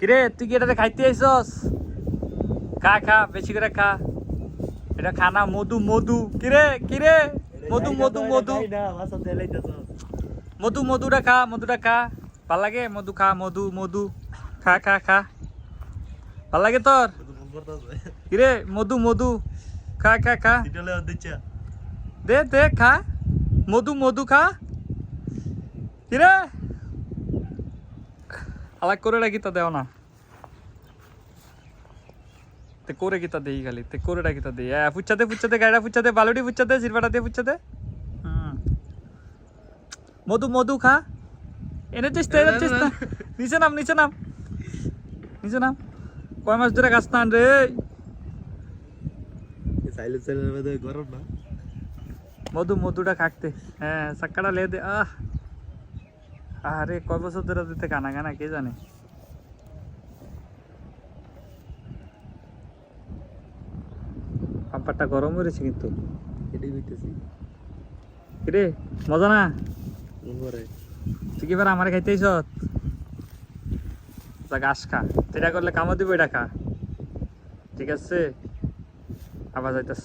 কিরে তুই কি এটাতে খাইতে আইসস খা খা বেশি করে খা। এটা খানা মধু মধু। কিরে কিরে? মধু মধু মধু। মধু মধুটা খা মধুটা খা। ভালো লাগে? মধু খা মধু মধু। খা খা খা। ভালো লাগে তোর? কিরে মধু মধু। খা খা খা। দে দে খা। মধু মধু খা। কিরে? আলাগ করে রাখি তা দেও না। তে করে কি তা দেই খালি তে করে রাখি তা দেই হ্যাঁ ফুচ্ছাতে ফুচ্ছাতে গাড়িটা ফুচ্ছাতে বালুটি ফুচ্ছাতে সিরপাটা দিয়ে ফুচ্ছাতে হুম। মধু মধু খা। এনেছিস তো এনেছিস না নিচে নাম নিচে নাম। নিচে নাম। কয় মাস ধরে গাছ টান রে? গরম না মধু মধুটা খাকতে হ্যাঁ সাক্কাটা লে দে। আহ। আরে কয় বছর ধরে দিতে কানা কানা কে জানে? পাম্পারটা গরম হয়েছে কিন্তু। এটাই হইতেছি কিরে মজা না? তুই কি এবার আমার খাইতে আইস? ঘাস খা। যেটা করলে কামড় দিব এটা খা। ঠিক আছে? আবার যাইতাস।